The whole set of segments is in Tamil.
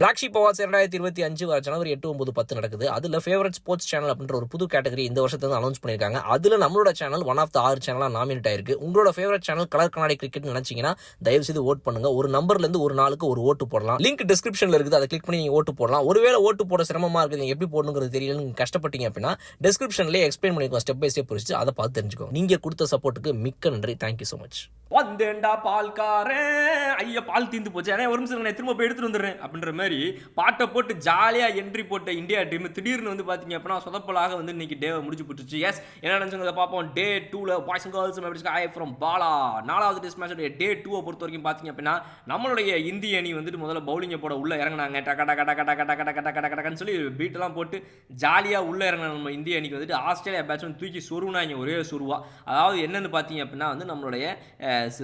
பிளாக் ஷீப் அவார்ட்ஸ் இரண்டாயிரத்தி இருபத்தி அஞ்சு வர ஜனவரி எட்டு ஒன்பது பத்து நடக்குது. அதில் ஃபேவரட் ஸ்போர்ட்ஸ் சேனல் அப்படின்ற ஒரு புது கேட்டகரி இந்த வருஷத்துல அனௌன்ஸ் பண்ணியிருக்காங்க. அதில் நம்மளோட சேனல் ஒன் ஆஃப் த ஆறு சேனலாக நாமினேட் ஆயிருக்கு. உங்களோட ஃபேவரட் சேனல் கலர் கண்ணாடி கிரிக்கெட் நினைச்சீங்கன்னா தயவு செய்து ஓட் பண்ணுங்க. ஒரு நம்பர்லேருந்து ஒரு நாளுக்கு ஒரு ஓட்டு போடலாம். லிங்க் டிஸ்கிரிப்ஷனில் இருக்குது. அதை கிளிக் பண்ணி நீங்கள் ஓட்டு போடலாம். ஒருவேளை ஓட்டு போட சிரமமா இருக்குது நீங்கள் எப்படி போடணுங்கிறது தெரியல நீங்க கஷ்டப்பட்டீங்க அப்படின்னா டிஸ்கிரிப்ஷன்லேயே எக்ஸ்பிளைன் பண்ணிக்கோ ஸ்டெப் பை ஸ்டெப் பிடிச்சி அதை பார்த்து தெரிஞ்சுக்கோங்க. நீங்கள் கொடுத்த சப்போர்ட்டுக்கு மிக்க நன்றி. தேங்க்யூ ஸோ மச் வந்தேன்டா பால்காரன். ஐயா பால் தீந்து போச்சு. ஏன்னா ஒரு நிமிஷம் நான் திரும்ப போய் எடுத்துட்டு வந்துடுறேன் அப்படின்ற மாதிரி பாட்டை போட்டு ஜாலியாக என்ட்ரி போட்ட இந்தியா டீம் திடீர்னு வந்து பார்த்தீங்க அப்படின்னா சொதப்பலாக வந்து இன்னைக்கு டேவை முடிச்சு போட்டுச்சு. எஸ் என்ன நினச்சுங்க பார்ப்போம். டே டூவில் boys and girls members I from Bala நாலாவது டெஸ்ட் மேட்சோடைய டே டூவை பொறுத்த வரைக்கும் பார்த்தீங்க அப்படின்னா நம்மளுடைய இந்திய அணி வந்துட்டு முதல்ல பவுலிங்கை போட உள்ளே இறங்கினாங்க. டக்கா டக்கா டக்கா டக்கா டக்கா டக்கா டக்கா டக்கன்னு சொல்லி பீட்டெல்லாம் போட்டு ஜாலியாக உள்ளே இறங்கின நம்ம இந்திய அணிக்கு. வந்துட்டு ஆஸ்திரேலியா பேட்ஸ்மேன் தூக்கி சொருவுனா இங்கே ஒரே சொருவா. அதாவது என்னென்னு பார்த்தீங்க அப்படின்னா வந்து நம்மளுடைய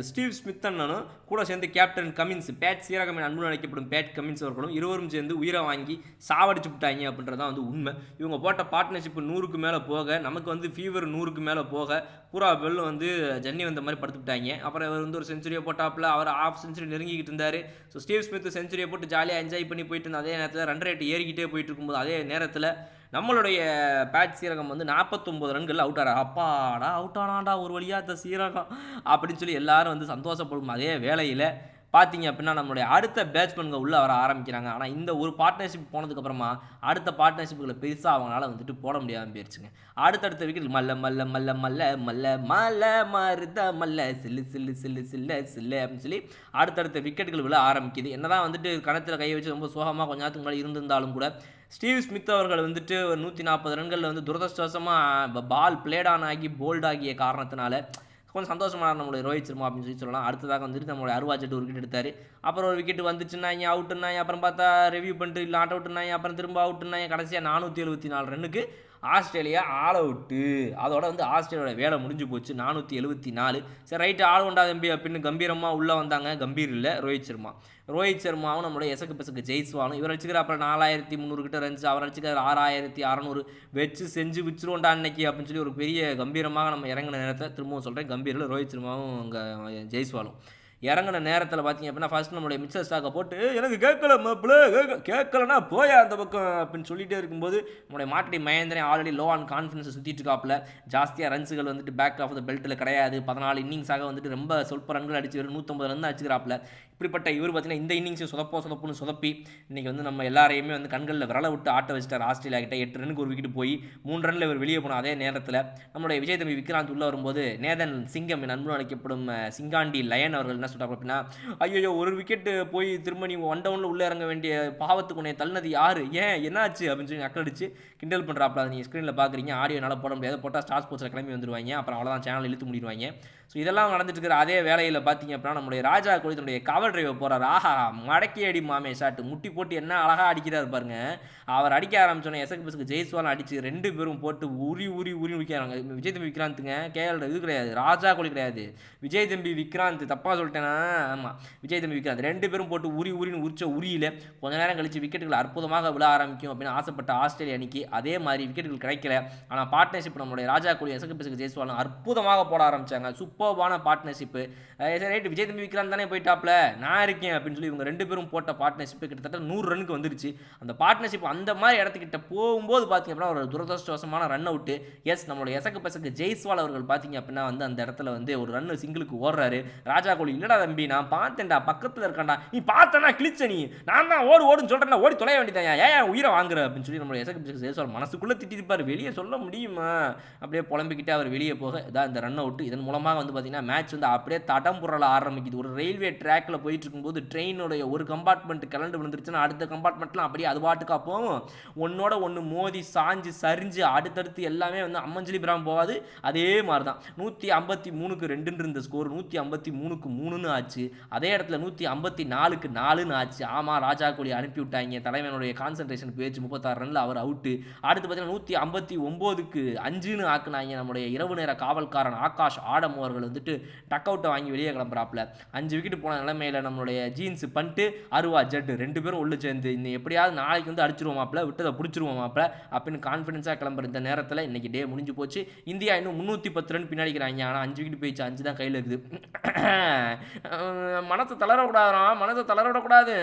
ஸ்டீவ் ஸ்மித் அண்ணனும் கூட சேர்ந்து கேப்டன் கமின்ஸ் பேட் சீரகம் என அன்பு அழைக்கப்படும் பேட் கமின்ஸ் அவர்களும் இருவரும் சேர்ந்து உயிரை வாங்கி சாவடிச்சு விட்டாங்க அப்படின்றது தான் வந்து உண்மை. இவங்க போட்ட பார்ட்னர்ஷிப் நூறுக்கு மேலே போக நமக்கு வந்து ஃபீவர் நூறுக்கு மேலே போக பூரா வெள்ளம் வந்து ஜன்னி வந்த மாதிரி படுத்து விட்டாங்க. அப்புறம் இவர் வந்து ஒரு செஞ்சுரியை போட்டாப்பில் அவர் ஆஃப் செஞ்சுரி நெருங்கிக்கிட்டு இருந்தார். ஸோ ஸ்டீவ் ஸ்மித் செஞ்சுரியை போட்டு ஜாலியாக என்ஜாய் பண்ணி போயிட்டு இருந்த அதே நேரத்தில் ரன் ரேட் ஏறிக்கிட்டே போயிட்டு இருக்கும்போது அதே நேரத்தில் நம்மளுடைய பேட் சீரகம் வந்து நாற்பத்தொம்பது ரன்கள் அவுட் ஆகிறார் அப்பாடா அவுட் ஆனாடா ஒரு வழியாக இந்த சீரகம் அப்படின்னு சொல்லி எல்லாரும் வந்து சந்தோஷப்படும் அதே வேலையில் பார்த்தீங்க அப்படின்னா நம்மளுடைய அடுத்த பேட்ஸ்மேனுங்க உள்ளே வர ஆரம்பிக்கிறாங்க. ஆனால் இந்த ஒரு பார்ட்னர்ஷிப் போனதுக்கப்புறமா அடுத்த பார்ட்னர்ஷிப்புகளை பெருசாக அவங்களால வந்துட்டு போட முடியாமல் போயிடுச்சுங்க அடுத்தடுத்த விக்கெட் மல்ல மல்ல மல்ல மல்ல மல்ல மல்ல மருத மல்ல சில்லு சில்லு சில்லு சில்ல சில்லு அப்படின்னு சொல்லி அடுத்தடுத்த விக்கெட்டுகள் விழ ஆரம்பிக்குது. என்னதான் வந்துட்டு கணத்தில் கை வச்சு ரொம்ப சோகமாக கொஞ்ச நேரத்துக்கு முன்னாடி இருந்திருந்தாலும் கூட ஸ்டீவ் ஸ்மித் அவர்கள் வந்துட்டு ஒரு நூற்றி நாற்பது ரன்களில் வந்து துரதிருஷ்டவசமாக பால் பிளேட் ஆன் ஆகி போல்ட் ஆகிய காரணத்தினால கொஞ்சம் சந்தோஷமான நம்மளுடைய ரோஹித் சர்மா அப்படின்னு சொல்லி சொல்லலாம். அடுத்ததாக வந்துட்டு நம்மளுடைய அருவாச்சட்டு ஒரு விக்கெட் எடுத்தார். அப்புறம் ஒரு விக்கெட் வந்துச்சுன்னாங்க அவுட்டுனாங்க அப்புறம் பார்த்தா ரிவ்யூ பண்ணிட்டு இல்லை ஆட் அவுட்டுனாங்க அப்புறம் திரும்ப அவுட்டுனாங்க கடைசியாக நானூற்றி எழுபத்தி நாலு ரன்னுக்கு ஆஸ்திரேலியா ஆல் அவுட்டு அதோட வந்து ஆஸ்திரேலியாவோட வேலை முடிஞ்சு போச்சு. நானூற்றி எழுபத்தி நாலு. சரி ரைட்டு ஆள் உண்டா தம்பி அப்படின்னு கம்பீரமாக உள்ளே வந்தாங்க. கம்பீர் இல்லை ரோஹித் சர்மா. ரோஹித் சர்மாவும் நம்மளோட எசக்கு பெசக்கு ஜெயிஸ்வாலும் இவர் அடிச்சுக்கிற அப்புறம் நாலாயிரத்தி முந்நூறு கிட்ட ரன்ஸ் அவர் அடிச்சுக்கிற ஆறாயிரத்தி அறநூறு வச்சு செஞ்சு விச்சிருவோண்டா அன்னைக்கு அப்படின்னு சொல்லி ஒரு பெரிய கம்பீரமாக நம்ம இறங்கின நேரத்தில் திரும்பவும் சொல்கிறேன் கம்பீரில் ரோஹித் சர்மாவும் அங்கே ஜெய்ஸ்வாலும் இறங்கின நேரத்தில் பார்த்தீங்க அப்படின்னா ஃபஸ்ட் நம்மளுடைய மிச்சர் ஸ்டாக்கை போட்டு எனக்கு கேட்கல மாப்பிள்ள கேட்கலன்னா போயா அந்த பக்கம் அப்படின்னு சொல்லிகிட்டே இருக்கும்போது நம்மளுடைய மாட்டி Mahendran already low on confidence சுற்றிட்டு இருக்காப்புல ஜாஸ்தியாக ரன்ஸுகள் வந்துட்டு பேக் ஆஃப் த பெல்ட்டில் கிடையாது. பதினாலு இன்னிங்ஸாக வந்துட்டு ரொம்ப சொற்ப ரன்கள் அடிச்சு வெறும் நூற்றம்பது ரன் அடிச்சுக்கிறாப்புல இப்படிப்பட்ட இவர் பார்த்தீங்கன்னா இந்த இன்னிங்ஸை சொதப்போ சொதப்புன்னு சொதப்பி இன்றைக்கி வந்து நம்ம எல்லாரையுமே வந்து கண்களில் விரல விட்டு ஆட்ட வச்சிட்டார் ஆஸ்திரேலியா கிட்ட. எட்டு ரனுக்கு ஒரு விக்கெட் போய் மூணு ரனில் இவர் வெளியே போன அதே நேரத்தில் நம்மளுடைய விஜய் தம்பி விக்ராந்த் உள்ளே வரும்போது நேதன் சிங்கம் என் அன்பு அழைக்கப்படும் சிங்காண்டி லயன் அவர்கள் என்ன சொல்கிறாங்க அப்படின்னா ஐயோ ஒரு விக்கெட்டு போய் திரும்ப நீ ஒன் டவுனில் உள்ளே இறங்க வேண்டிய பாவத்துக்கு உன்னை தள்ளினது யார்? ஏன்? என்னாச்சு? அப்படின்னு சொல்லி அக்கடிச்சு கிண்டல் பண்ணுறாப்புல அதை நீங்கள் ஸ்க்ரீனில் பார்க்குறீங்க ஆடியோனால போட முடியாது. போட்டால் ஸ்டார் ஸ்போர்ட்ஸில் கிளம்பி வந்துடுவாங்க அப்புறம் அவ்வளோதான் சேனல் இழுத்து முடிடுவாங்க. ஸோ இதெல்லாம் நடந்துட்டு இருக்கிற அதே வேலையில் பார்த்தீங்க அப்படின்னா நம்முடைய ராஜா கோலி தன்னுடைய கவர் டிரைவை போகிறாரு ஆஹா மடக்கி அடி மாமே ஷாட்டு முட்டி போட்டு என்ன அழகாக அடிக்கிறார் பாருங்க. அவர் அடிக்க ஆரம்பிச்சோன்னே எசக்கு பஸ்க்கு ஜெய்ஸ்வால் அடிச்சு ரெண்டு பேரும் போட்டு உரி உரி உரி விற்கிறாங்க விஜய் தம்பி விக்ராந்துங்க கேஎல் இது கிடையாது. ராஜா கோலி கிடையாது. விஜய் தம்பி விக்ராந்த் தப்பாக சொல்லிட்டேன்னா ஆமாம் விஜய் தம்பி விக்ராந்த். ரெண்டு பேரும் போட்டு உரி உரின்னு உரிச்ச உரியில கொஞ்ச நேரம் கழிச்சு விக்கெட்டுகள் அற்புதமாக விழ ஆரம்பிக்கும் அப்படின்னு ஆசைப்பட்ட ஆஸ்திரேலிய அணிக்கு அதே மாதிரி விக்கெட்டுகள் கிடைக்கல. ஆனால் பார்ட்னர்ஷிப் நம்மளுடைய ராஜா கோலி எசக்கு பஸ்க்கு ஜெய்ஸ்வாலும் அற்புதமாக போட ஆரம்பிச்சாங்க. சூப்பர்வான பார்ட்னர்ஷிப்பு ரைட் விஜய் தம்பி விக்ராந்த் தானே போயிட்டாப்ல? நான் இருக்கேன் அப்படின்னு சொல்லி இவங்க ரெண்டு பேரும் போட்ட பார்ட்னர்ஷிப் கிட்டத்தட்ட நூறு ரனுக்கு வந்துருச்சு. அந்த பார்ட்னர்ஷிப் அந்த மாதிரி இடத்துக்கிட்ட போகும்போது பார்த்தீங்க அப்படின்னா ஒரு துரதிருஷ்டவசமான ரன் அவுட்டு எஸ் நம்மளோட எசக்கு பசக்கு ஜெய்ஸ்வால் அவர்கள் பார்த்தீங்க அப்படின்னா வந்து அந்த இடத்துல வந்து ஒரு ரன் சிங்கிளுக்கு ஓடுறாரு. ராஜா கோலி இல்லடா தம்பி நான் பார்த்தேன்டா பக்கத்தில் இருக்கான்டா. நீ பார்த்தனா கிழிச்ச நீ. நான் தான் ஓடு ஓடுன்னு சொல்கிறேன் ஓடி தொலைய வேண்டியதான் ஏன் ஏன் உயிரை வாங்குற? அப்படின்னு சொல்லி நம்மளோட எசக்கு பசக்கு ஜெய்ஸ்வால் மனசுக்குள்ளே திட்டிருப்பார். வெளியே சொல்ல முடியுமா? அப்படியே புலம்பிக்கிட்டே அவர் வெளியே போக இதான் இந்த ரன் அவுட் இதன் மூலமாக வந்து பார்த்தீங்கன்னா மேட்ச் வந்து அப்படியே தடம் புரள ஆரம்பிக்குது. ஒரு ரயில்வே ட்ராக்கில் போய் போயிட்டுருக்கும்போது ட்ரெயினுடைய ஒரு கம்பார்ட்மெண்ட் கிளண்டு விழுந்துருச்சுன்னா அடுத்த கம்பார்ட்மெண்ட்லாம் அப்படியே அது பாட்டுக்கா போகும். ஒன்னோட ஒன்று மோதி சாஞ்சு சரிஞ்சு அடுத்தடுத்து எல்லாமே வந்து அம்மஞ்சலி பிராம் போகாது. அதே மாதிரி தான் நூற்றி ஐம்பத்தி மூணுக்கு ரெண்டுன்னு இருந்த ஸ்கோர் நூற்றி ஐம்பத்தி மூணுக்கு மூணுன்னு ஆச்சு. அதே இடத்துல நூற்றி ஐம்பத்தி நாலுக்கு நாலுன்னு ஆச்சு. ஆமாம் ராஜா கோலி அனுப்பி விட்டாங்க. தலைவனுடைய கான்சன்ட்ரேஷன் போயிடுச்சு முப்பத்தாறு ரன்ல அவர் அவுட்டு அடுத்து பார்த்தீங்கன்னா நூற்றி ஐம்பத்தி ஒம்போதுக்கு அஞ்சுன்னு ஆக்குனாங்க நம்முடைய இரவு நேர காவல்காரன் ஆகாஷ் ஆடம் அவர்கள் வந்துட்டு டக் அவுட்டை வாங்கி வெளியே கிளம்புறாப்புல. அஞ்சு விக்கெட் போன நிலைமையில சென்னையில் நம்மளுடைய ஜீன்ஸ் பண்ட்டு அருவா ஜட்டு ரெண்டு பேரும் உள்ள சேர்ந்து இன்னும் எப்படியாவது நாளைக்கு வந்து அடிச்சிருவோம் மாப்பிள விட்டதை பிடிச்சிருவோம் மாப்பிள அப்படின்னு கான்ஃபிடன்ஸாக கிளம்புற இந்த நேரத்தில் இன்னைக்கு டே முடிஞ்சு போச்சு. இந்தியா இன்னும் முந்நூற்றி பத்து ரன் பின்னாடிக்கிறாங்க ஆனால் அஞ்சு விக்கெட் போயிடுச்சு. அஞ்சு தான் கையில் இருக்குது. மனசை தளர மனசை தளரவிடக்கூடாது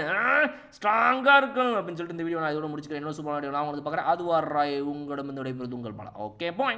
ஸ்ட்ராங்காக இருக்கும் அப்படின்னு சொல்லிட்டு இந்த வீடியோ நான் இதோட முடிச்சுக்கிறேன். இன்னும் சூப்பரான வீடியோ நான் உங்களுக்கு பார்க்குறேன். அது வர்றாய் உங்களிடம் இந்த விடைபெறுது உங்கள் பலம் ஓகே பாய்